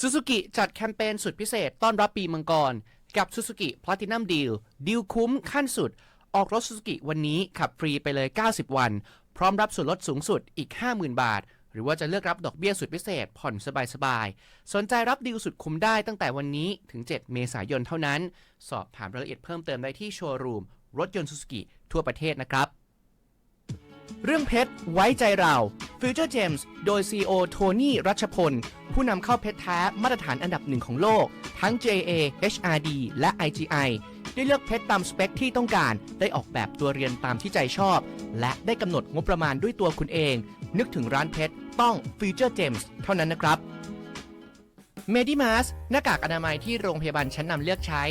Suzuki จัดแคมเปญสุดพิเศษต้อนรับปีมังกร กับ Suzuki Platinum Deal ดีลคุ้มขั้นสุด ออกรถ Suzuki วันนี้ขับฟรีไปเลย 90 วัน พร้อมรับส่วนลดสูงสุดอีก 50,000 บาท หรือว่าจะเลือกรับดอกเบี้ยสุดพิเศษ ผ่อนสบายๆ สนใจรับดีลสุดคุ้มได้ตั้งแต่วันนี้ถึง 7 เมษายนเท่านั้น สอบถามรายละเอียดเพิ่มเติมได้ที่โชว์รูมรถยนต์ Suzuki ทั่วประเทศนะครับ เรื่องเพชรไว้ใจเรา Future Gems โดย CEO โทนี่รัชพล ผู้นำเข้าเพชรแท้มาตรฐานอันดับหนึ่งของโลก ทั้ง JA HRD และ IGI ได้เลือกเพชรตามสเปคที่ต้องการ ได้ออกแบบตัวเรียนตามที่ใจชอบ และได้กำหนดงบประมาณด้วยตัวคุณเอง นึกถึงร้านเพชรต้อง Future Gems เท่านั้นนะครับ m e d i m a s หน้ากากอนามัยที่โรงพยาบาลชั้นนำเลือกใช้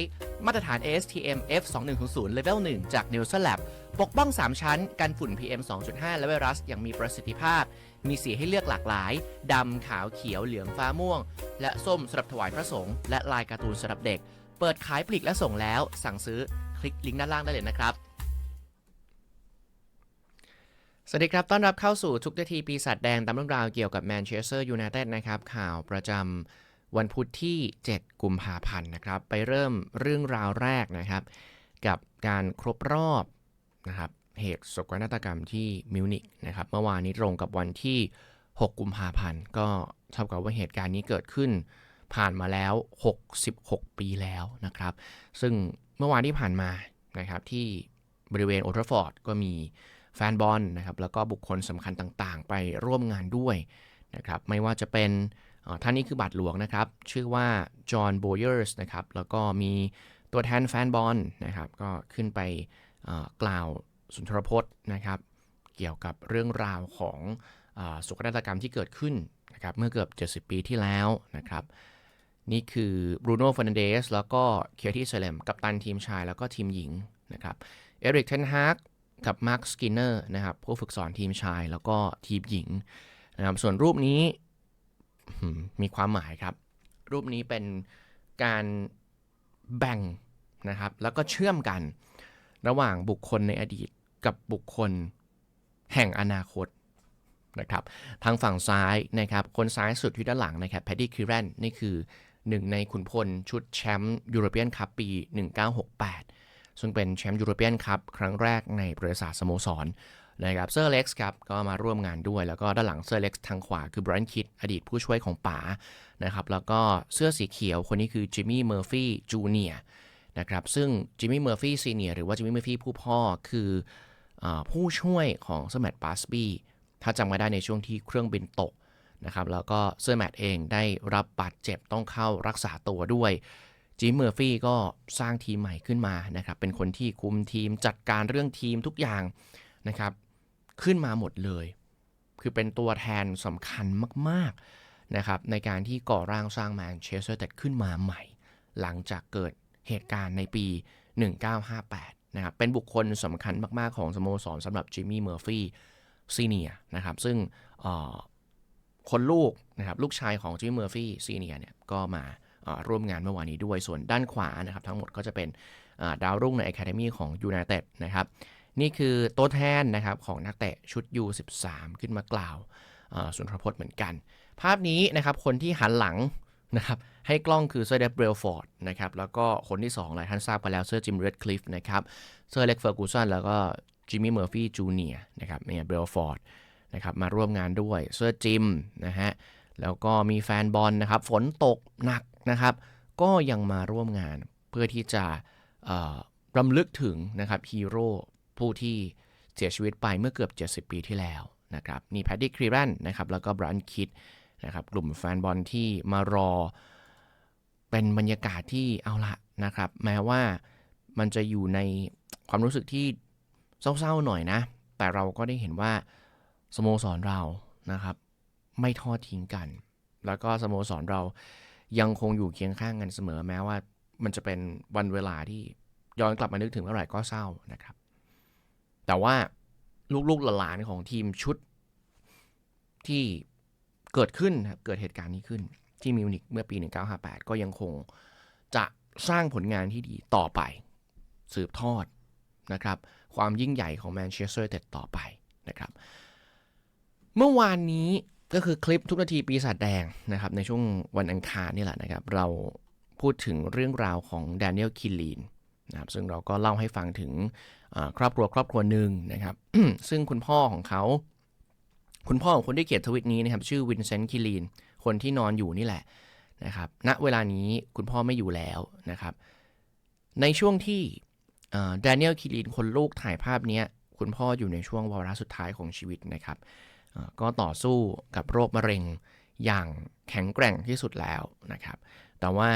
มาตรฐาน ASTM F2100 Level 1 จาก n e l s o n Lab ปกป้อง 3 ชั้น กันฝุ่น PM 2.5 และไวรัสอย่างมีประสิทธิภาพ มีสีให้เลือกหลากหลาย ดำ ขาว เขียว เหลือง ฟ้าม่วง และส้มสำหรับถวายพระสงฆ์ และลายการ์ตูนสำหรับเด็ก เปิดขายปลีกและส่งแล้ว สั่งซื้อ คลิกลิงก์ด้านล่างได้เลยนะครับ สวัสดีครับ ต้อนรับเข้าสู่ทุกนาทีปีศาจแดงตามเรื่องราวเกี่ยวกับแมนเชสเตอร์ยูไนเต็ดนะครับ ข่าวประจำ วันพุธที่ 7 กุมภาพันธ์นะครับ ไปเริ่มเรื่องราวแรกนะครับ กับการครบรอบนะครับเหตุโศกนาฏกรรมที่มิวนิกนะครับ เมื่อวานนี้ตรงกับวันที่ 6 กุมภาพันธ์ ก็เท่ากับว่าเหตุการณ์นี้เกิดขึ้น ผ่านมาแล้ว 66 ปีแล้วนะครับ ซึ่งเมื่อวานที่ผ่านมานะครับที่บริเวณโอทรฟอร์ดก็มีแฟนบอลนะครับแล้วก็บุคคลสำคัญต่างๆ ไปร่วมงานด้วยนะครับไม่ว่าจะเป็น ท่านนี้คือบาทหลวงนะครับ ชื่อว่าจอห์นโบเยอร์สนะครับ แล้วก็มีตัวแทนแฟนบอลนะครับ ก็ขึ้นไปกล่าวสุนทรพจน์นะครับ เกี่ยวกับเรื่องราวของอาโศกนาฏกรรมที่เกิดขึ้นนะครับ เมื่อเกือบ 70 ปีที่แล้วนะครับ นี่คือบรูโน่ฟ r นเดสแล้วก็เคียร์ที่เซเลมกับตันทีมชายแล้วก็ทีมหญิงนะครับ เอริกเทนฮากกับมาร์คสกินเนอร์นะครับผู้ฝึกสอนทีมชายแล้วก็ทีมหญิงนะครับส่วนรูปนี้ มีความหมายครับ รูปนี้เป็นการแบ่งนะครับ แล้วก็เชื่อมกันระหว่างบุคคลในอดีตกับบุคคลแห่งอนาคตนะครับ ทางฝั่งซ้ายนะครับ คนซ้ายสุดที่ด้านหลังนะครับแพดดี้คิรันนี่คือหนึ่งในขุนพลชุดแชมป์ยูโรเปียนคัพปี 1968 ซึ่งเป็นแชมป์ยูโรเปียนคัพครั้งแรกในประวัติศาสตร์สโมสร นะครับเซอร์เล็กซ์ครับก็มาร่วมงานด้วย แล้วก็ด้านหลังเซอร์เล็กซ์ทางขวาคือบร a นคิดอดีตผู้ช่วยของป๋านะครับแล้วก็เสื้อสีเขียวคนนี้คือจิมมี่เมอร์ฟี่จูเนียนะครับซึ่งจิมมี่เมอร์ฟี่ซีเนียหรือว่าจิมมี่เมอร์ฟี่ผู้พ่อคืออผู้ช่วยของเซอร์แมตต์บาสบี้ถ้าจำไม่ได้ในช่วงที่เครื่องบินตกนะครับแล้วก็เซอร์แมตต์เองได้รับบาดเจ็บต้องเข้ารักษาตัวด้วยจิมเมอร์ฟี่ก็สร้างทีมใหม่ขึ้นมานะครับเป็นคนที่คุมทีมจัดการเรื่องทีมทุกอย่างนะครับ ขึ้นมาหมดเลย คือเป็นตัวแทนสำคัญมากๆนะครับในการที่ก่อร่างสร้างแมนเชสเตอร์แต่ขึ้นมาใหม่ หลังจากเกิดเหตุการณ์ในปี 1958 นะครับ เป็นบุคคลสำคัญมากๆ ของสโมสรสำหรับจิมมี่ เมอร์ฟี่ซีเนียนะครับ ซึ่งคนลูกนะครับลูกชายของจิมมี่ เมอร์ฟี่ซีเนียเนี่ยก็มาร่วมงานเมื่อวานนี้ด้วย ส่วนด้านขวานะครับทั้งหมดก็จะเป็นดาวรุ่งใน Academy ของยู i นเต็ดนะครับ นี่คือตัวแทนนะครับของนักเตะชุด U13 ขึ้นมากล่าวสุนทรพจน์เหมือนกัน ภาพนี้นะครับคนที่หันหลังนะครับให้กล้องคือเซอร์เดฟเบรลฟอร์ดนะครับแล้วก็คนที่2หลายท่านทราบไปแล้วเซอร์จิมเรดคลิฟนะครับเซอร์เล็กเฟอร์กูสันแล้วก็จิมมี่เมอร์ฟี่จูเนียนะครับเนี่ยเบรลฟอร์ดนะครับมาร่วมงานด้วยเซอร์จิมนะฮะแล้วก็มีแฟนบอลนะครับฝนตกหนักนะครับก็ยังมาร่วมงานเพื่อที่จะรำลึกถึงนะครับฮีโร่ ผู้ที่เสียชีวิตไปเมื่อเกือบ 70 ปีที่แล้วนะครับนี่แพดดี้ครีรันนะครับแล้วก็บรันคิดนะครับกลุ่มแฟนบอลที่มารอ เป็นบรรยากาศที่เอาละนะครับ แม้ว่ามันจะอยู่ในความรู้สึกที่เศร้าๆหน่อยนะ แต่เราก็ได้เห็นว่าสโมสรเรานะครับ ไม่ทอดทิ้งกัน แล้วก็สโมสรเรายังคงอยู่เคียงข้างกันเสมอ แม้ว่ามันจะเป็นวันเวลาที่ย้อนกลับมานึกถึงเมื่อไหร่ก็เศร้านะครับ แต่ว่าลูกๆหลานของทีมชุดที่เกิดขึ้นครับเกิดเหตุการณ์นี้ขึ้น ที่มิวนิกเมื่อปี 1958 ก็ยังคงจะสร้างผลงานที่ดีต่อไป สืบทอดนะครับ ความยิ่งใหญ่ของแมนเชสเตอร์เต็ดต่อไปนะครับ เมื่อวานนี้ก็คือคลิปทุกนาทีปีศาจแดงนะครับ ในช่วงวันอังคารนี่แหละนะครับ เราพูดถึงเรื่องราวของแดเนียลคิลลีน นะครับซึ่งเราก็เล่าให้ฟังถึงครอบครัวครอบครัวหนึ่งนะครับ ซึ่งคุณพ่อของเขา คุณพ่อของคนที่เขียนทวิตนี้นะครับชื่อวินเซนต์คิลีน คนที่นอนอยู่นี่แหละนะครับ ณ เวลานี้คุณพ่อไม่อยู่แล้วนะครับ ในช่วงที่แดเนียลคิลีนคนลูกถ่ายภาพนี้คุณพ่ออยู่ในช่วงวาระสุดท้ายของชีวิตนะครับ ก็ต่อสู้กับโรคมะเร็งอย่างแข็งแกร่งที่สุดแล้วนะครับ แต่ว่า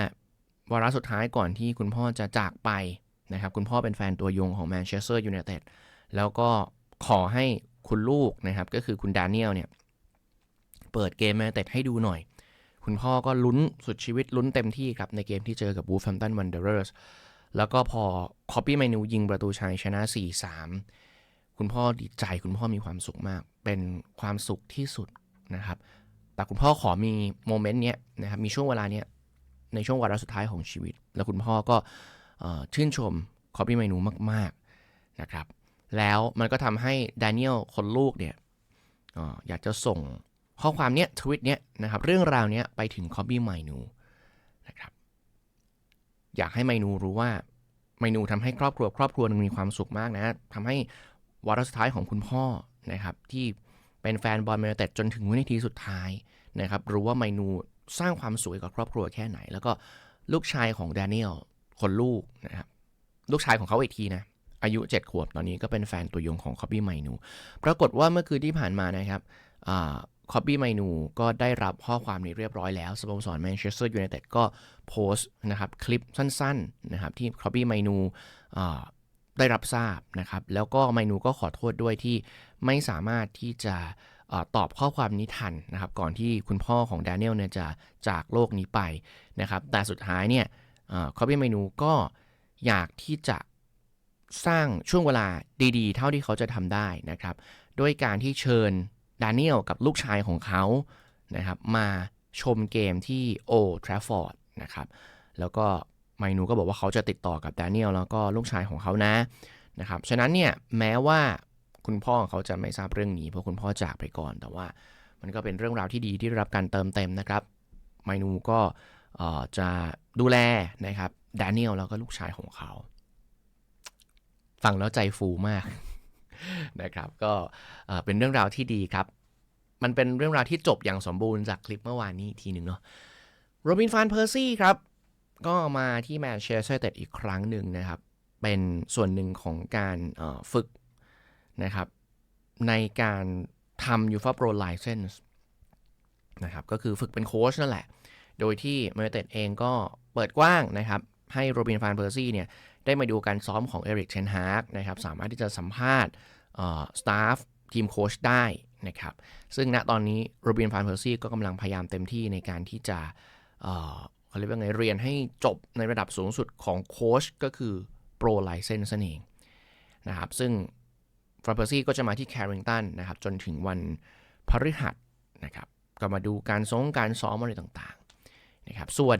วาระสุดท้ายก่อนที่คุณพ่อจะจากไป นะครับคุณพ่อเป็นแฟนตัวยงของแมนเชสเตอร์ยูไนเต็ดแล้วก็ขอให้คุณลูกนะครับ ก็คือคุณดานิเอลเนี่ย เปิดเกมแมนเต็ดให้ดูหน่อย คุณพ่อก็ลุ้นสุดชีวิตลุ้นเต็มที่ครับ ในเกมที่เจอกับบูฟแฟมตันวันเดอร์สแล้วก็พอคอปปี้เมนูยิงประตูชัยชนะ 4-3 คุณพ่อดีใจคุณพ่อมีความสุขมาก เป็นความสุขที่สุดนะครับ แต่คุณพ่อขอมีโมเมนต์เนี้ยนะครับ มีช่วงเวลาเนี้ยในช่วงวาระสุดท้ายของชีวิต แล้วคุณพ่อก็ ชื่นชมคอปปี้เมนูมากๆนะครับ แล้วมันก็ทำให้ดานิเอลคนลูกเนี่ยอยากจะส่งข้อความเนี้ยทวิตเนี้ยนะครับเรื่องราวเนี้ยไปถึงคอปปี้เมนูนะครับอยากให้เมนูรู้ว่าเมนูทำให้ครอบครัวครอบครัวนึงมีความสุขมากนะทำให้วาระสุดท้ายของคุณพ่อนะครับที่เป็นแฟนบอลเมนเต็ดจนถึงวินาทีสุดท้ายนะครับรู้ว่าเมนูสร้างความสวยกับครอบครัวแค่ไหน แล้วก็ลูกชายของแดเนียล คนลูกนะครับลูกชายของเขาอีกทีนะ อายุ 7 ขวบตอนนี้ก็เป็นแฟนตัวยงของคอบบี้ไมนูปรากฏว่าเมื่อคืนที่ผ่านมานะครับคอบบี้ไมนูก็ได้รับข้อความนี้เรียบร้อยแล้วสโมสรแมนเชสเตอร์ยูไนเต็ดก็โพสต์นะครับคลิปสั้นๆนะครับที่คอบบี้ไมนูได้รับทราบนะครับ แล้วก็ไมนูก็ขอโทษด้วยที่ไม่สามารถที่จะตอบข้อความนี้ทันนะครับ ก่อนที่คุณพ่อของแดเนียลเนี่ยจะจากโลกนี้ไปนะครับ แต่สุดท้ายเนี่ย คอปปี้เมนูก็อยากที่จะสร้างช่วงเวลาดีๆ เท่าที่เขาจะทำได้นะครับด้วยการที่เชิญดานิเอลกับลูกชายของเขานะครับมาชมเกมที่โอทราฟอร์ดนะครับแล้วก็ไมนูก็บอกว่าเขาจะติดต่อกับดานิเอลแล้วก็ลูกชายของเขานะนะครับฉะนั้นเนี่ยแม้ว่าคุณพ่อเขาจะไม่ทราบเรื่องนี้เพราะคุณพ่อจากไปก่อน แต่ว่ามันก็เป็นเรื่องราวที่ดีที่ได้รับการเติมเต็มนะครับไมนูก็ จะดูแลนะครับดานิเอลแล้วก็ลูกชายของเขา ฟังแล้วใจฟูมากนะครับ ก็เป็นเรื่องราวที่ดีครับ มันเป็นเรื่องราวที่จบอย่างสมบูรณ์จากคลิปเมื่อวานนี้ทีหนึ่งเนาะโรบินฟานเพอร์ซี่ครับ ก็มาที่แมนเชสเตอร์เต็ดอีกครั้งหนึ่งนะครับ เป็นส่วนหนึ่งของการฝึกนะครับ ในการทำยูฟ่าโปรไลเซนส์นะครับ ก็คือฝึกเป็นโค้ชนั่นแหละ โดยที่เมเต็ดเองก็เปิดกว้างนะครับ ให้โรบินฟานเพอร์ซี่เนี่ยได้มาดูการซ้อมของเอริกเชนฮาร์กนะครับสามารถที่จะสัมภาษณ์สตาฟทีมโค้ชได้นะครับซึ่งณตอนนี้โรบินฟานเพอร์ซี่ก็กำลังพยายามเต็มที่ในการที่จะเขาเรียกว่าไงเรียนให้จบในระดับสูงสุดของโค้ชก็คือโปรไลเซนส์เองนะครับซึ่งฟานเพอร์ซี่ก็จะมาที่แคริงตันนะครับจนถึงวันพฤหัสนะครับก็มาดูการซ้อมการซ้อมอะไรต่าง นะครับส่วน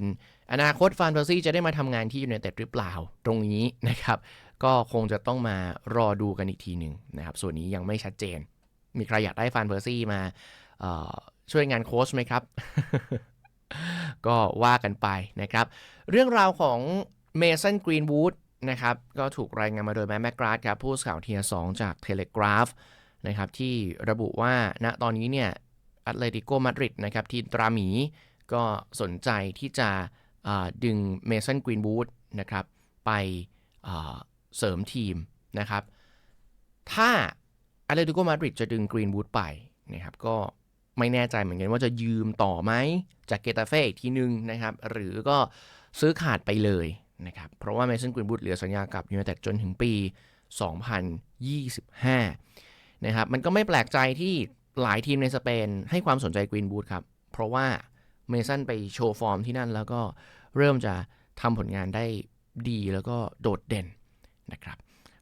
อนาคตฟานเบอร์ซี่จะได้มาทำงานที่ยูไนเต็ดหรือเปล่าตรงนี้นะครับ ก็คงจะต้องมารอดูกันอีกทีหนึ่งนะครับ ส่วนนี้ยังไม่ชัดเจน มีใครอยากได้ฟานเบอร์ซี่มาช่วยงานโค้ชไหมครับ ก็ว่ากันไปนะครับ เรื่องราวของเมสันกรีนวูดนะครับก็ถูกรายงานมาโดยแมแมกราดครับผู้สื่อข่าวเทียสองจากเทเลกราฟนะครับที่ระบุว่าณตอนนี้เนี่ยแอตเลติโกมาดริดนะครับทีมตราหมี ก็สนใจที่จะดึงเมสันกรีนบูดนะครับไปเสริมทีมนะครับ ถ้าอาเลติโกมาดริดจะดึงกรีนบูดไปนะครับก็ไม่แน่ใจเหมือนกันว่าจะยืมต่อไหมจากเกตาเฟ่อีกทีนึงนะครับ หรือก็ซื้อขาดไปเลยนะครับ เพราะว่าเมสันกรีนบูดเหลือสัญญากับยูไนเต็ดจนถึงปี 2025 นะครับ มันก็ไม่แปลกใจที่หลายทีมในสเปนให้ความสนใจกรีนบูดครับ เพราะว่า เมสันไปโชว์ฟอร์มที่นั่น แล้วก็เริ่มจะทำผลงานได้ดีแล้วก็โดดเด่นนะครับ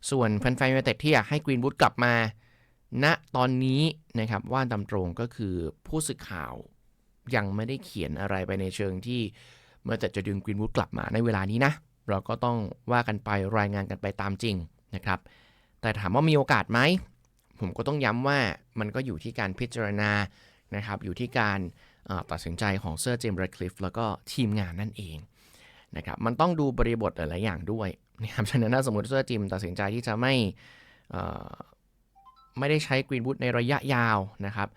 ส่วนแฟนๆยูไนเต็ดที่อยากให้กรีนวูดกลับมาณตอนนี้นะครับว่าตามตรงก็คือผู้สื่อข่าวยังไม่ได้เขียนอะไรไปในเชิงที่เมื่อแต่จะดึงกรีนวูดกลับมาในเวลานี้นะ เราก็ต้องว่ากันไปรายงานกันไปตามจริงนะครับ แต่ถามว่ามีโอกาสไหม ผมก็ต้องย้ำว่ามันก็อยู่ที่การพิจารณานะครับ อยู่ที่การ ตัดสินใจของเซอร์เจมส์เรดคลิฟแล้วก็ทีมงานนั่นเองนะครับมันต้องดูบริบทหลายอย่างด้วยนะครับฉะนั้นถ้าสมมติเซอร์จิมตัดสินใจที่จะไม่ไม่ได้ใช้กรีนวูดในระยะยาวนะครับ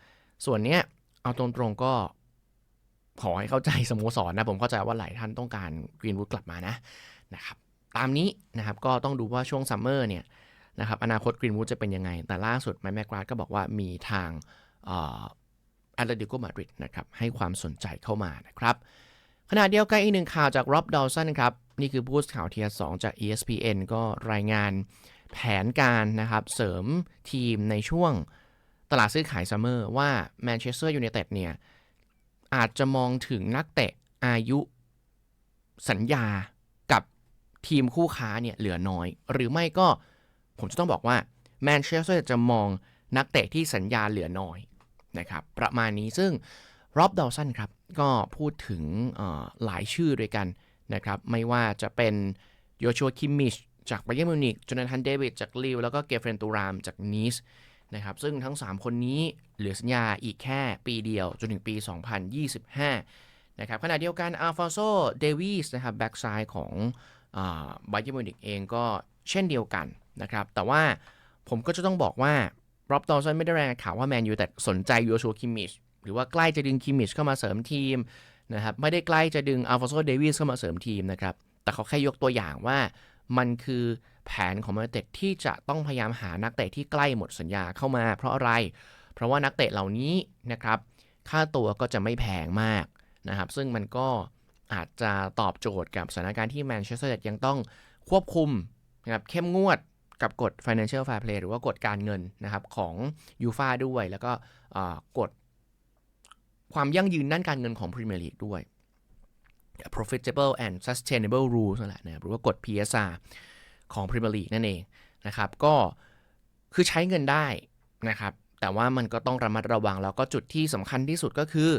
ส่วนเนี้ยเอาตรงๆก็ขอให้เข้าใจสโมสรนะ ผมเข้าใจว่าหลายท่านต้องการกรีนวูดกลับมานะนะครับตามนี้นะครับก็ต้องดูว่าช่วงซัมเมอร์เนี่ยนะครับอนาคตกรีนวูดจะเป็นยังไง แต่ล่าสุดไมค์แมกราดก็บอกว่ามีทาง แอตเลติโกมาดริดนะครับให้ความสนใจเข้ามานะครับขณะเดียวกันอีกหนึ่งข่าวจากร็อบดอลสันครับ นี่คือผู้สื่อข่าวเทียสองจาก ESPN ก็รายงานแผนการนะครับเสริมทีมในช่วงตลาดซื้อขายซัมเมอร์ว่าแมนเชสเตอร์ยูไนเต็ดเนี่ย อาจจะมองถึงนักเตะอายุสัญญากับทีมคู่ค้าเนี่ยเหลือน้อย หรือไม่ก็ผมจะต้องบอกว่าแมนเชสเตอร์จะมองนักเตะที่สัญญาเหลือน้อย นะครับประมาณนี้ซึ่งร็อบดอลสันครับก็พูดถึงหลายชื่อด้วยกันนะครับไม่ว่าจะเป็นโยชัวคิมมิชจากไบเยอร์มิวนิกจอนาธานเดวิดจากลิวแล้วก็เกฟเฟรนตูรามจากนีสนะครับซึ่งทั้ง 3 คนนี้เหลือสัญญาอีกแค่ปีเดียวจนถึงปี 2025นะครับขณะเดียวกันอัลฟอนโซเดวิสนะครับแบ็กซ้ายของไบเยอร์มิวนิกเองก็เช่นเดียวกันนะครับแต่ว่าผมก็จะต้องบอกว่า ร็อบดอลสันไม่ได้รายงานข่าวว่าแมนยูแต่สนใจโยชัวคิมมิชหรือว่าใกล้จะดึงคิมมิชเข้ามาเสริมทีมนะครับไม่ได้ใกล้จะดึงอัลฟอนโซเดวิสเข้ามาเสริมทีมนะครับแต่เขาแค่ยกตัวอย่างว่ามันคือแผนของมาเตดที่จะต้องพยายามหานักเตะที่ใกล้หมดสัญญาเข้ามาเพราะอะไร เพราะว่านักเตะเหล่านี้นะครับค่าตัวก็จะไม่แพงมากนะครับซึ่งมันก็อาจจะตอบโจทย์กับสถานการณ์ที่แมนเชสเตอร์ยังต้องควบคุมนะครับเข้มงวด กับกฎ financial fair play หรือว่ากฎการเงินนะครับของยูฟาด้วย แล้วก็กฎความยั่งยืนด้านการเงินของพรีเมียร์ลีกด้วย profitable and sustainable rules นั่นแหละนะหรือว่ากฎ PSR ของพรีเมียร์ลีกนั่นเองนะครับ ก็คือใช้เงินได้นะครับ แต่ว่ามันก็ต้องระมัดระวัง แล้วก็จุดที่สำคัญที่สุดก็คือ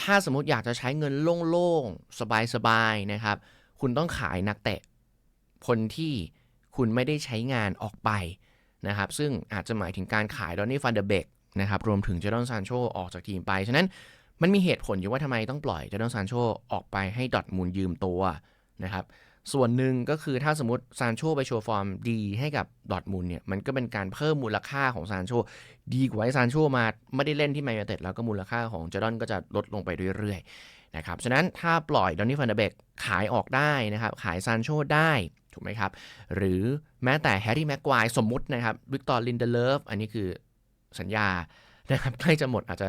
ถ้าสมมติอยากจะใช้เงินโล่งๆ สบายๆนะครับ คุณต้องขายนักเตะคนที่ คุณไม่ได้ใช้งานออกไปนะครับซึ่งอาจจะหมายถึงการขายดอนนี่ฟันเดเบกนะครับรวมถึงเจดอนซานโชออกจากทีมไป ฉะนั้นมันมีเหตุผลอยู่ว่าทำไมต้องปล่อยเจดอนซานโชออกไปให้ดอทมูลยืมตัวนะครับส่วนหนึ่งก็คือถ้าสมมติซานโชไปโชว์ฟอร์มดีให้กับดอทมูลเนี่ยมันก็เป็นการเพิ่มมูลค่าของซานโชดีกว่าให้ซานโชมาไม่ได้เล่นที่แมนยูเต็ดแล้วก็มูลค่าของเจดอนก็จะลดลงไปเรื่อยๆนะครับฉะนั้นถ้าปล่อยดอนนี่ฟันเดเบกขายออกได้นะครับขายซานโชได้ ถูกไหมครับ หรือแม้แต่แฮร์รี่แม็กควายสมมุตินะครับวิกตอร์ลินเดเลฟอันนี้คือสัญญานะครับใกล้จะหมดอาจจะ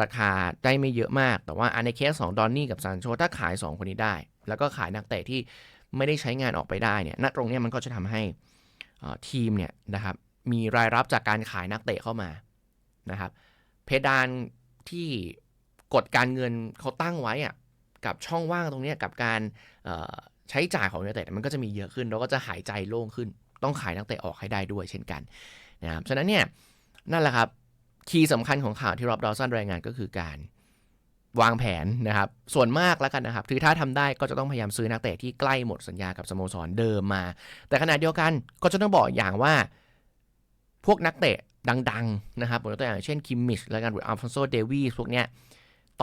ราคาได้ไม่เยอะมาก แต่ว่าในเคสของดอนนี่กับซานโชถ้าขาย 2 คนนี้ได้ แล้วก็ขายนักเตะที่ไม่ได้ใช้งานออกไปได้เนี่ยณตรงนี้มันก็จะทำให้ทีมเนี่ยนะครับมีรายรับจากการขายนักเตะเข้ามานะครับเพดานที่กฎการเงินเขาตั้งไว้อะกับช่องว่างตรงนี้กับการ ใช้จ่ายของนักเตะมันก็จะมีเยอะขึ้นเราก็จะหายใจโล่งขึ้น ต้องขายนักเตะออกให้ได้ด้วยเช่นกันนะครับฉะนั้นเนี่ยนั่นแหละครับคีย์สำคัญของข่าวที่รอบดอสันรายงานก็คือการวางแผนนะครับ ส่วนมากแล้วกันนะครับคือถ้าทำได้ก็จะต้องพยายามซื้อนักเตะที่ใกล้หมดสัญญากับสโมสรเดิมมา แต่ขณะเดียวกันก็จะต้องบอกอย่างว่า พวกนักเตะดังๆนะครับผมตัวอย่างเช่นคิมมิชและกันหรืออัลฟอนโซเดวีสพวกเนี้ย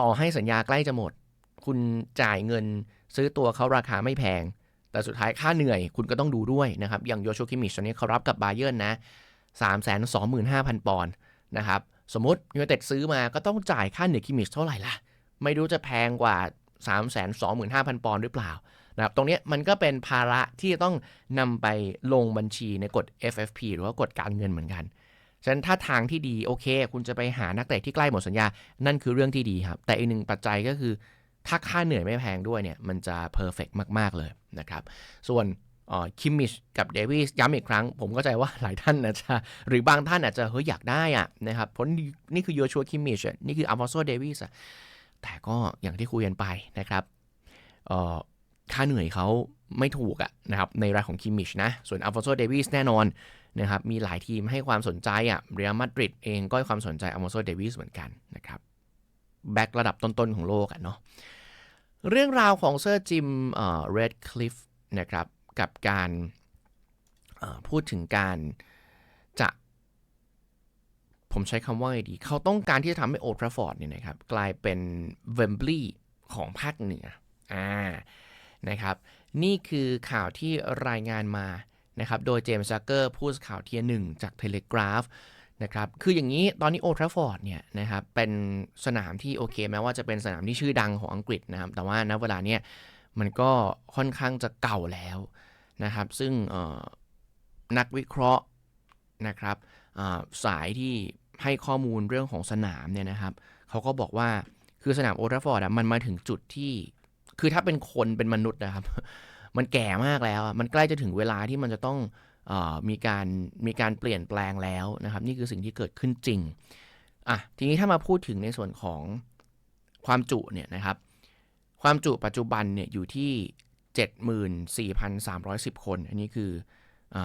ต่อให้สัญญาใกล้จะหมด คุณจ่ายเงิน ซื้อตัวเขาราคาไม่แพง แต่สุดท้ายค่าเหนื่อยคุณก็ต้องดูด้วยนะครับ อย่างโยชูคิมิชตอนนี้เขารับกับบาเยอร์นนะ325,000 ปอนด์นะครับ สมมติยูไนเต็ดซื้อมาก็ต้องจ่ายค่าเหนื่อยคิมิชเท่าไหร่ล่ะ ไม่รู้จะแพงกว่า 325,000 ปอนด์หรือเปล่านะครับตรงนี้มันก็เป็นภาระที่ต้องนำไปลงบัญชีในกฎ FFP หรือว่ากฎการเงินเหมือนกันฉะนั้นถ้าทางที่ดีโอเค คุณจะไปหานักเตะที่ใกล้หมดสัญญา นั่นคือเรื่องที่ดีครับ แต่อีกหนึ่งปัจจัยก็คือ ถ้าค่าเหนื่อยไม่แพงด้วยเนี่ยมันจะเพอร์เฟกมาก ๆ เลยนะครับ ส่วนคิมมิชกับเดวิสย้ำอีกครั้ง ผมก็ใจว่าหลายท่านอาจจะหรือบางท่านอาจจะเฮ้ยอยากได้อะนะครับเพราะนี่คือโยชัวคิมมิชนี่คืออัลฟอนโซเดวิสแต่ก็อย่างที่คุยกันไปนะครับค่าเหนื่อยเขาไม่ถูกอะนะครับในรายของคิมมิชนะ ส่วนอัลฟอนโซเดวิสแน่นอนนะครับมีหลายทีมให้ความสนใจอะเรียลมาดริดเองก็ให้ความสนใจอัลฟอนโซเดวิสเหมือนกันนะครับ แบ็กระดับต้นๆของโลกอะเนาะเรื่องราวของเซอร์จิมเรดคลิฟนะครับกับการพูดถึงการจะ ผมใช้คำว่าไงดี เขาต้องการที่จะทำให้โอทราฟอร์ดเนี่ยนะครับกลายเป็นเวมบลีย์ของภาคเหนืออ่านะครับนี่คือข่าวที่รายงานมานะครับโดยเจมส์ซักเกอร์ผู้สื่อข่าวเทียหนึ่งจากเทเลกราฟ นะครับคืออย่างนี้ตอนนี้โอทราฟอร์ดเนี่ยนะครับเป็นสนามที่โอเคแม้ว่าจะเป็นสนามที่ชื่อดังของอังกฤษนะครับ แต่ว่าณเวลาเนี้ยมันก็ค่อนข้างจะเก่าแล้วนะครับ ซึ่งนักวิเคราะห์นะครับสายที่ให้ข้อมูลเรื่องของสนามเนี่ยนะครับเขาก็บอกว่าคือสนามโอทราฟอร์ดมันมาถึงจุดที่ คือถ้าเป็นคนเป็นมนุษย์นะครับ มันแก่มากแล้วมันใกล้จะถึงเวลาที่มันจะต้อง มีการมีการเปลี่ยนแปลงแล้วนะครับ นี่คือสิ่งที่เกิดขึ้นจริงอะทีนี้ถ้ามาพูดถึงในส่วนของความจุเนี่ยนะครับ ความจุปัจจุบันเนี่ยอยู่ที่ 74,310 คน อันนี้คืออ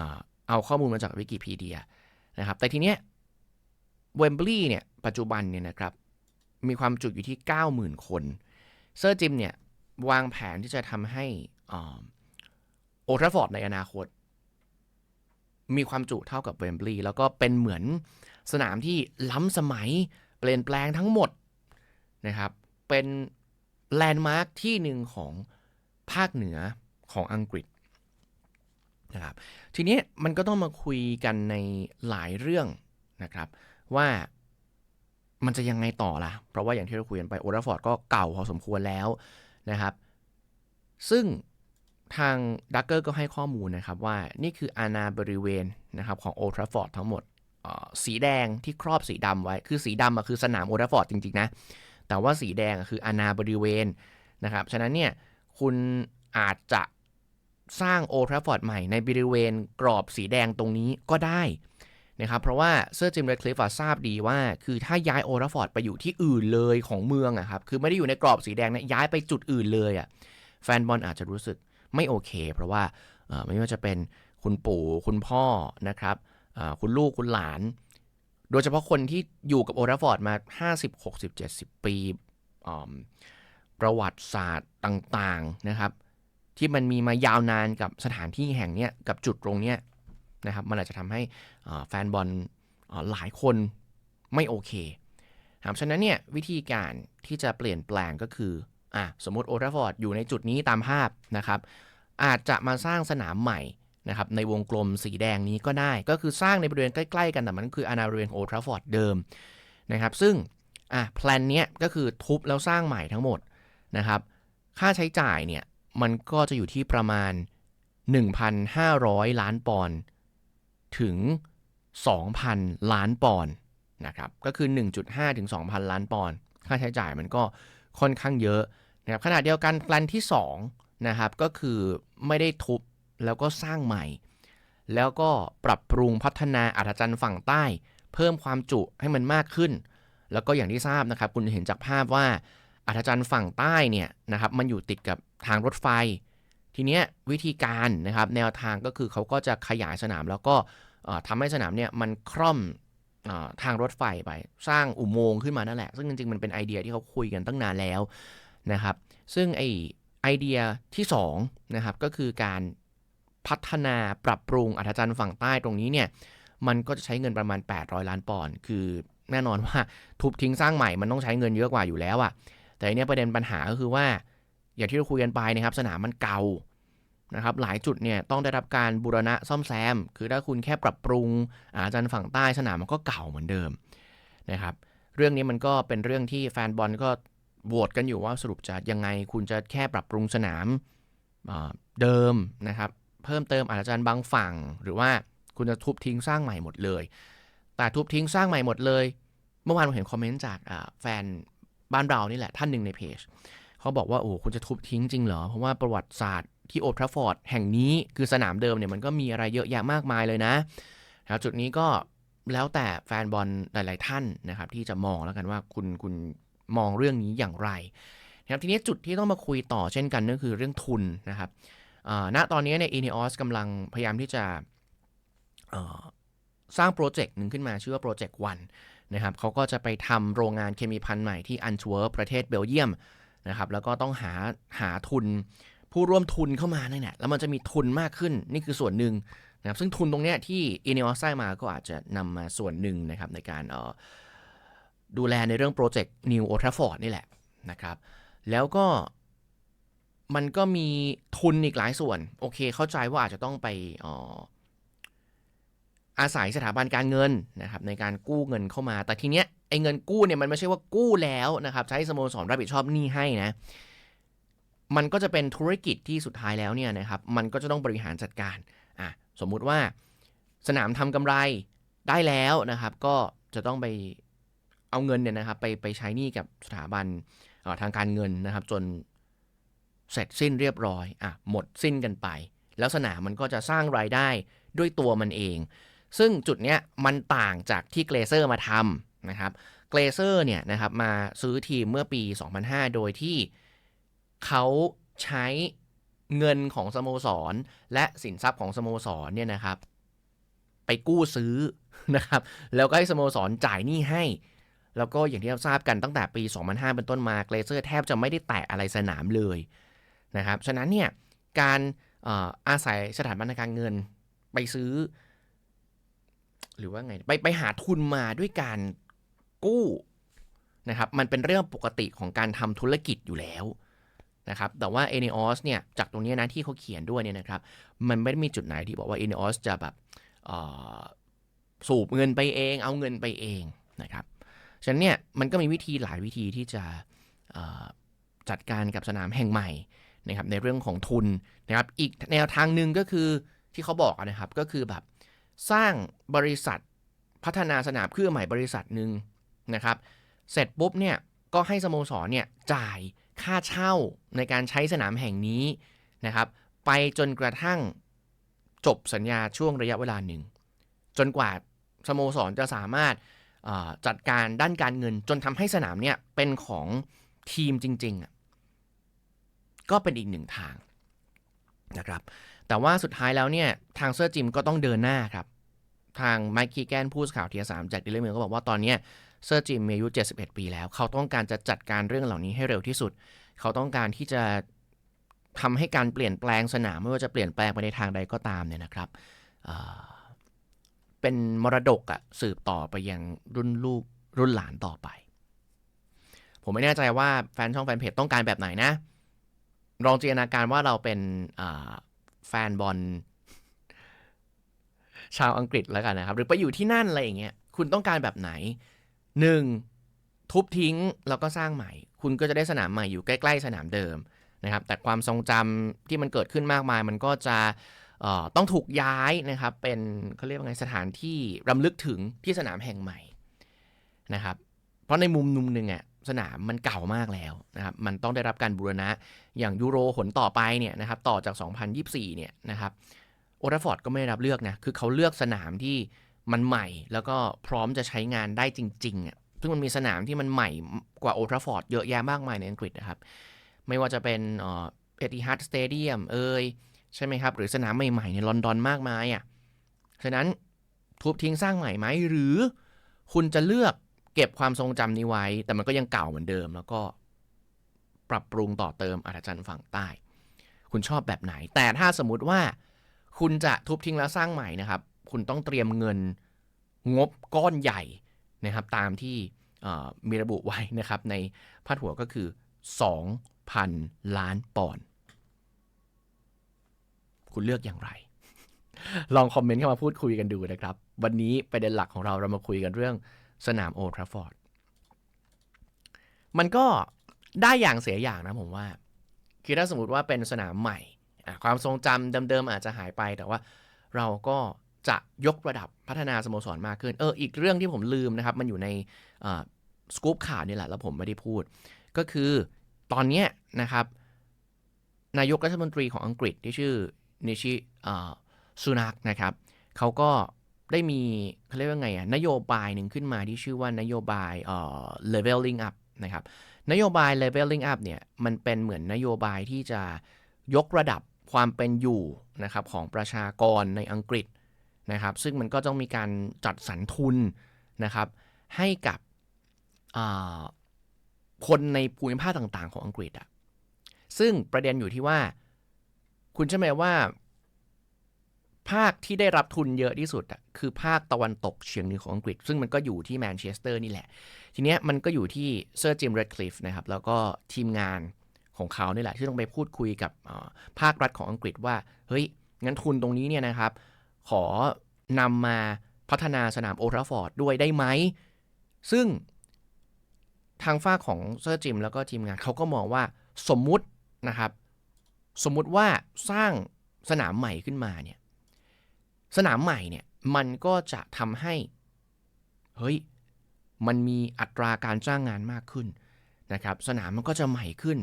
เอาข้อมูลมาจากวิกิพีเดียนะครับ แต่ทีเนี้ยเวมบลีย์เนี่ยปัจจุบันเนี่ยนะครับ มีความจุอยู่ที่ 90,000 คน เซอร์จิมเนี่ยวางแผนที่จะทำให้โอทราฟอร์ดในอนาคต มีความจุเท่ากับเวมบลีย์แล้วก็เป็นเหมือนสนามที่ล้ำสมัยเปลี่ยนแปลงทั้งหมดนะครับ เป็นแลนด์มาร์คที่หนึ่งของภาคเหนือของอังกฤษนะครับทีนี้มันก็ต้องมาคุยกันในหลายเรื่องนะครับ ว่ามันจะยังไงต่อล่ะ เพราะว่าอย่างที่เราคุยกันไปโอราฟอร์ดก็เก่าพอสมควรแล้วนะครับ ซึ่ง ทางดักเกอร์ก็ให้ข้อมูลนะครับว่านี่คืออาณาบริเวณนะครับของโอทราฟอร์ดทั้งหมด สีแดงที่ครอบสีดำไว้ คือสีดำอะคือสนามโอทราฟอร์ดจริงๆนะ แต่ว่าสีแดงคืออาณาบริเวณนะครับ ฉะนั้นเนี่ยคุณอาจจะสร้างโอทราฟอร์ดใหม่ในบริเวณกรอบสีแดงตรงนี้ก็ได้นะครับเพราะว่าเซอร์จิมเรดคลิฟทราบดีว่า คือถ้าย้ายโอราฟอร์ดไปอยู่ที่อื่นเลยของเมืองอะครับคือไม่ได้อยู่ในกรอบสีแดงนะย้ายไปจุดอื่นเลยอะแฟนบอลอาจจะรู้สึก ไม่โอเค เพราะว่าไม่ว่าจะเป็นคุณปู่คุณพ่อนะครับคุณลูกคุณหลาน โดยเฉพาะคนที่อยู่กับโอราฟอร์ดมา 50 60 70 ปีประวัติศาสตร์ต่างๆนะครับ ที่มันมีมายาวนานกับสถานที่แห่งนี้กับจุดตรงนี้นะครับมันอาจจะทำให้แฟนบอลหลายคนไม่โอเคครับฉะนั้นเนี่ยวิธีการที่จะเปลี่ยนแปลงก็คือ อะสมมติโอทราฟอร์ดอยู่ในจุดนี้ตามภาพนะครับ อาจจะมาสร้างสนามใหม่นะครับในวงกลมสีแดงนี้ก็ได้ ก็คือสร้างในบริเวณใกล้ ๆ กันแต่มันคืออาณาบริเวณโอทราฟอร์ดเดิมนะครับซึ่งอะแพลนเนี้ยก็คือทุบแล้วสร้างใหม่ทั้งหมดนะครับค่าใช้จ่ายเนี่ยมันก็จะอยู่ที่ประมาณ 1,500 ล้านปอนด์ถึง 2,000 ล้านปอนด์นะครับก็คือ 1.5 ถึง 2,000 ล้านปอนด์ค่าใช้จ่ายมันก็ค่อนข้างเยอะ นะครับขณะเดียวกันแปลนที่2นะครับก็คือไม่ได้ทุบแล้วก็สร้างใหม่ แล้วก็ปรับปรุงพัฒนาอัธจันทร์ฝั่งใต้ เพิ่มความจุให้มันมากขึ้น แล้วก็อย่างที่ทราบนะครับ คุณเห็นจากภาพว่าอัธจันทร์ฝั่งใต้เนี่ยนะครับมันอยู่ติดกับทางรถไฟ ทีเนี้ยวิธีการนะครับแนวทางก็คือเขาก็จะขยายสนามแล้วก็ทำให้สนามเนี่ยมันคล่อมทางรถไฟไป สร้างอุโมงค์ขึ้นมานั่นแหละ ซึ่งจริงๆ มันเป็นไอเดียที่เขาคุยกันตั้งนานแล้ว นะครับ ซึ่งไอไอเดียที่2นะครับก็คือการพัฒนาปรับปรุงอัธจันทร์ฝั่งใต้ตรงนี้เนี่ยมันก็จะใช้เงินประมาณ 800 ล้านปอนด์คือแน่นอนว่าทุบทิ้งสร้างใหม่มันต้องใช้เงินเยอะกว่าอยู่แล้วอะแต่อันนี้ประเด็นปัญหาก็คือว่า อย่างที่เราคุยกันไปนะครับ สนามมันเก่านะครับ หลายจุดเนี่ยต้องได้รับการบูรณะซ่อมแซม คือถ้าคุณแค่ปรับปรุงอาจารย์ฝั่งใต้สนามมันก็เก่าเหมือนเดิมนะครับ เรื่องนี้มันก็เป็นเรื่องที่แฟนบอลก็ โหวตกันอยู่ว่าสรุปจะยังไงคุณจะแค่ปรับปรุงสนามเดิมนะครับ เพิ่มเติมอาจารย์บางฝั่ง หรือว่าคุณจะทุบทิ้งสร้างใหม่หมดเลย แต่ทุบทิ้งสร้างใหม่หมดเลย เมื่อวานผมเห็นคอมเมนต์จากแฟนบ้านเรานี่แหละท่านหนึ่งในเพจเขาบอกว่าโอ้คุณจะทุบทิ้งจริงเหรอ เพราะว่าประวัติศาสตร์ที่โอทราฟอร์ดแห่งนี้คือสนามเดิมเนี่ยมันก็มีอะไรเยอะแยะมากมายเลยนะแล้วจุดนี้ก็แล้วแต่แฟนบอลหลาย ๆ ท่านนะครับที่จะมองแล้วกันว่าคุณคุณ มองเรื่องนี้อย่างไรนะครับทีนี้จุดที่ต้องมาคุยต่อเช่นกันก็คือเรื่องทุนนะครับณตอนนี้เนี่ยเอเนอสกำลังพยายามที่จะสร้างโปรเจกต์หนึ่งขึ้นมาชื่อว่าโปรเจกต์วันนะครับเขาก็จะไปทำโรงงานเคมีพันธุ์ใหม่ที่อันทเวิร์ประเทศเบลเยียมนะครับแล้วก็ต้องหาหาทุนผู้ร่วมทุนเข้ามาเนี่ยแล้วมันจะมีทุนมากขึ้นนี่คือส่วนหนึ่งนะครับซึ่งทุนตรงเนี้ยที่อิน e อ s ได้มาก็อาจจะนำมาส่วนหนึ่งนะครับในการเอ่อ ดูแลในเรื่องโปรเจกต์ New Old Trafford นี่แหละนะครับ แล้วก็มันก็มีทุนอีกหลายส่วน โอเค เข้าใจว่าอาจจะต้องไปอออาศัยสถาบันการเงินนะครับในการกู้เงินเข้ามา แต่ทีเนี้ยไอ้เงินกู้เนี่ยมันไม่ใช่ว่ากู้แล้วนะครับใช้สโมสรรับผิดชอบหนี้ให้นะมันก็จะเป็นธุรกิจที่สุดท้ายแล้วเนี่ยนะครับมันก็จะต้องบริหารจัดการอะสมมุติว่าสนามทำกำไรได้แล้วนะครับ ก็จะต้องไป เอาเงินเนี่ยนะครับไปไปใช้หนี้กับสถาบันทางการเงินนะครับ จนเสร็จสิ้นเรียบร้อยอะหมดสิ้นกันไป แล้วสนามมันก็จะสร้างรายได้ด้วยตัวมันเอง ซึ่งจุดเนี้ยมันต่างจากที่เกรเซอร์มาทำนะครับเกรเซอร์เนี่ยนะครับมาซื้อทีมเมื่อปี 2005 โดยที่เขาใช้เงินของสโมสร และสินทรัพย์ของสโมสรเนี่ยนะครับ ไปกู้ซื้อนะครับ แล้วก็ให้สโมสรจ่ายหนี้ให้ แล้วก็อย่างที่เราทราบกันตั้งแต่ปี 2005 เป็นต้นมาเกรเซอร์แทบจะไม่ได้แตะอะไรสนามเลยนะครับ ฉะนั้นเนี่ยการออาศัยสถาบันการเงินไปซื้อ หรือว่าไงไปไปหาทุนมาด้วยการกู้นะครับมันเป็นเรื่องปกติของการทำธุรกิจอยู่แล้วนะครับแต่ว่า e n e o s เนี่ยจากตรงนี้นะที่เขาเขียนด้วยเนี่ยนะครับมันไม่ได้มีจุดไหนที่บอกว่า e n e o s จะแบบสูบเงินไปเอง เอาเงินไปเองนะครับ ฉะนั้นเนี่ยมันก็มีวิธีหลายวิธีที่จะจัดการกับสนามแห่งใหม่นะครับในเรื่องของทุนนะครับอีกแนวทางหนึ่งก็คือที่เขาบอกนะครับก็คือแบบสร้างบริษัทพัฒนาสนามขึ้นใหม่บริษัทหนึ่งนะครับ เสร็จปุ๊บเนี่ยก็ให้สโมสรเนี่ยจ่ายค่าเช่าในการใช้สนามแห่งนี้นะครับ ไปจนกระทั่งจบสัญญาช่วงระยะเวลาหนึ่ง จนกว่าสโมสรจะสามารถ จัดการด้านการเงิน จนทำให้สนามเนี่ยเป็นของทีมจริงๆอะก็เป็นอีกหนึ่งทางนะครับแต่ว่าสุดท้ายแล้วเนี่ยทางเซอร์จิมก็ต้องเดินหน้าครับ ทางไมค์คีแกนผู้สื่อข่าวเทียสามจากดิลเลอร์เมลก็บอกว่าตอนนี้เซอร์จิมมีอายุ 71 ปีแล้ว เขาต้องการจะจัดการเรื่องเหล่านี้ให้เร็วที่สุด เขาต้องการที่จะทำให้การเปลี่ยนแปลงสนามไม่ว่าจะเปลี่ยนแปลงไปในทางใดก็ตามเนี่ยนะครับ เป็นมรดกอะสืบต่อไปยังรุ่นลูกรุ่นหลานต่อไป ผมไม่แน่ใจว่าแฟนช่องแฟนเพจต้องการแบบไหนนะ ลองจินตนาการว่าเราเป็นแฟนบอลชาวอังกฤษแล้วกันนะครับ หรือไปอยู่ที่นั่นอะไรอย่างเงี้ยคุณต้องการแบบไหนหนึ่งทุบทิ้งแล้วก็สร้างใหม่ คุณก็จะได้สนามใหม่อยู่ใกล้ ๆ สนามเดิมนะครับ แต่ความทรงจำที่มันเกิดขึ้นมากมาย มันก็จะ ต้องถูกย้ายนะครับ เป็นเขาเรียกว่าไงสถานที่รำลึกถึงที่สนามแห่งใหม่นะครับ เพราะในมุมนุมหนึ่งอะสนามมันเก่ามากแล้วนะครับ มันต้องได้รับการบูรณะอย่างยูโรหนต่อไปเนี่ยนะครับ ต่อจาก 2024 เนี่ยนะครับโอทราฟอร์ดก็ไม่ได้รับเลือกนะ คือเขาเลือกสนามที่มันใหม่ แล้วก็พร้อมจะใช้งานได้จริงๆอะซึ่งมันมีสนามที่มันใหม่กว่าโอทราฟอร์ดเยอะแยะมากมายในอังกฤษนะครับ ไม่ว่าจะเป็นเอ่อเอติฮัดสเตเดียมเอ่ย ใช่ไหมครับ หรือสนามใหม่ๆในลอนดอนมากมายอะฉะนั้นทุบทิ้งสร้างใหม่ไหมหรือคุณจะเลือกเก็บความทรงจำนี้ไว้ แต่มันก็ยังเก่าเหมือนเดิม แล้วก็ปรับปรุงต่อเติมอาจารย์ฝั่งใต้ คุณชอบแบบไหน แต่ถ้าสมมติว่าคุณจะทุบทิ้งแล้วสร้างใหม่นะครับ คุณต้องเตรียมเงินงบก้อนใหญ่นะครับ ตามที่มีระบุไว้นะครับ ในพาดหัวก็คือ 2,000 ล้านปอนด์ คุณเลือกอย่างไร ลองคอมเมนต์เข้ามาพูดคุยกันดูนะครับ วันนี้ประเด็นหลักของเราเรามาคุยกันเรื่องสนามโอทราฟอร์ดมันก็ได้อย่างเสียอย่างนะผมว่า คือถ้าสมมติว่าเป็นสนามใหม่ ความทรงจำเดิมๆอาจจะหายไป แต่ว่าเราก็จะยกระดับพัฒนาสโมสรมากขึ้น เออ อีกเรื่องที่ผมลืมนะครับ มันอยู่ในสกู๊ปข่าวนี่แหละ แล้วผมไม่ได้พูด ก็คือตอนนี้นะครับ นายกรัฐมนตรีของอังกฤษที่ชื่อ นิชิซูนักนะครับเขาก็ได้มีเขาเรียกว่าไงอะนโยบายหนึ่งขึ้นมาที่ชื่อว่านโยบายเอ่อ leveling up นะครับนโยบาย leveling up เนี่ยมันเป็นเหมือนนโยบายที่จะยกระดับความเป็นอยู่นะครับของประชากรในอังกฤษนะครับ ซึ่งมันก็ต้องมีการจัดสรรทุนนะครับ ให้กับคนในภูมิภาคต่างๆ ของอังกฤษอะซึ่งประเด็นอยู่ที่ว่า คุณใช่ไหมว่า ภาคที่ได้รับทุนเยอะที่สุดอะคือภาคตะวันตกเฉียงเหนือของอังกฤษ ซึ่งมันก็อยู่ที่แมนเชสเตอร์นี่แหละ ทีเนี้ยมันก็อยู่ที่เซอร์จิมเรดคลิฟนะครับ แล้วก็ทีมงานของเขาเนี่แหละ ที่ต้องไปพูดคุยกับภาครัฐของอังกฤษว่า เฮ้ย งั้นทุนตรงนี้เนี่ยนะครับ ขอนำมาพัฒนาสนามโอทราฟอร์ดด้วยได้ไหม ซึ่งทางฝ้าของเซอร์จิมแล้วก็ทีมงานเขาก็มองว่าสมมุตินะครับ สมมุติว่าสร้างสนามใหม่ขึ้นมาเนี่ยสนามใหม่เนี่ยมันก็จะทำให้เฮ้ยมันมีอัตราการจ้างงานมากขึ้นนะครับสนามมันก็จะใหม่ขึ้น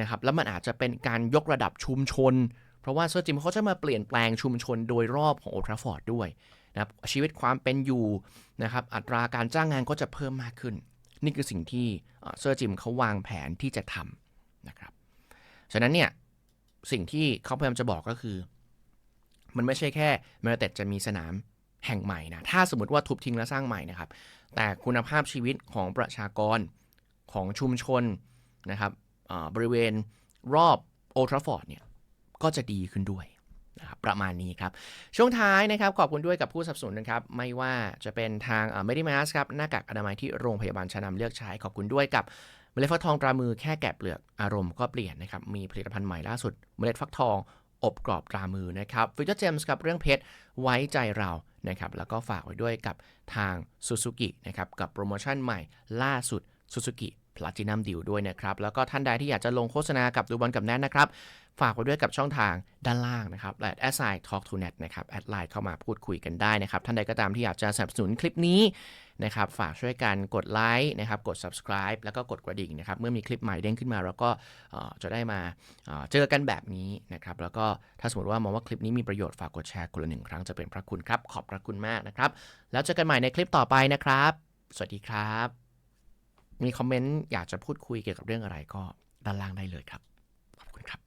นะครับแล้วมันอาจจะเป็นการยกระดับชุมชน เพราะว่าเซอร์จิมเขาจะมาเปลี่ยนแปลงชุมชนโดยรอบของโอทราฟอร์ดด้วยนะครับชีวิตความเป็นอยู่นะครับอัตราการจ้างงานก็จะเพิ่มมากขึ้น นี่คือสิ่งที่เซอร์จิมเขาวางแผนที่จะทำนะครับฉะนั้นเนี่ย สิ่งที่เขาพยายามจะบอกก็คือ มันไม่ใช่แค่แมนเต็ดจะมีสนามแห่งใหม่นะ ถ้าสมมติว่าทุบทิ้งแล้วสร้างใหม่นะครับ แต่คุณภาพชีวิตของประชากรของชุมชนนะครับบริเวณรอบโอทราฟอร์ดเนี่ยก็จะดีขึ้นด้วยนะครับประมาณนี้ครับ ช่วงท้ายนะครับ ขอบคุณด้วยกับผู้สนับสนุนนะครับ ไม่ว่าจะเป็นทางเมดิมาสครับหน้ากากอนามัยที่โรงพยาบาลชานำเลือกใช้ขอบคุณด้วยกับ เมล็ดฟักทองตรามือแค่แกะเปลือกอารมณ์ก็เปลี่ยนนะครับ มีผลิตภัณฑ์ใหม่ล่าสุด เมล็ดฟักทองอบกรอบตรามือนะครับฟิวเจอร์เจมส์กับเรื่องเพชรไว้ใจเรานะครับแล้วก็ฝากไว้ด้วยกับทาง Suzuki นะครับกับโปรโมชั่นใหม่ล่าสุด Suzuki Platinum Deal ด้วยนะครับ แล้วก็ท่านใดที่อยากจะลงโฆษณากับดูบอลกับแนนนะครับ ฝากไว้ด้วยกับช่องทางด้านล่างนะครับและ a s i Talk to Net นะครับ แอดไลน์เข้ามาพูดคุยกันได้นะครับ ท่านใดก็ตามที่อยากจะสนับสนุนคลิปนี้ นะครับฝากช่วยกันกดไลค์นะครับกด subscribe แล้วก็กดกระดิ่งนะครับเมื่อมีคลิปใหม่เด้งขึ้นมาเราก็จะได้มาเจอกันแบบนี้นะครับแล้วก็ถ้าสมมติว่ามองว่าคลิปนี้มีประโยชน์ฝากกดแชร์คนละหนึ่งครั้งจะเป็นพระคุณครับ ขอบพระคุณมากนะครับ แล้วเจอกันใหม่ในคลิปต่อไปนะครับ สวัสดีครับ มีคอมเมนต์อยากจะพูดคุยเกี่ยวกับเรื่องอะไรก็ด้านล่างได้เลยครับ ขอบคุณครับ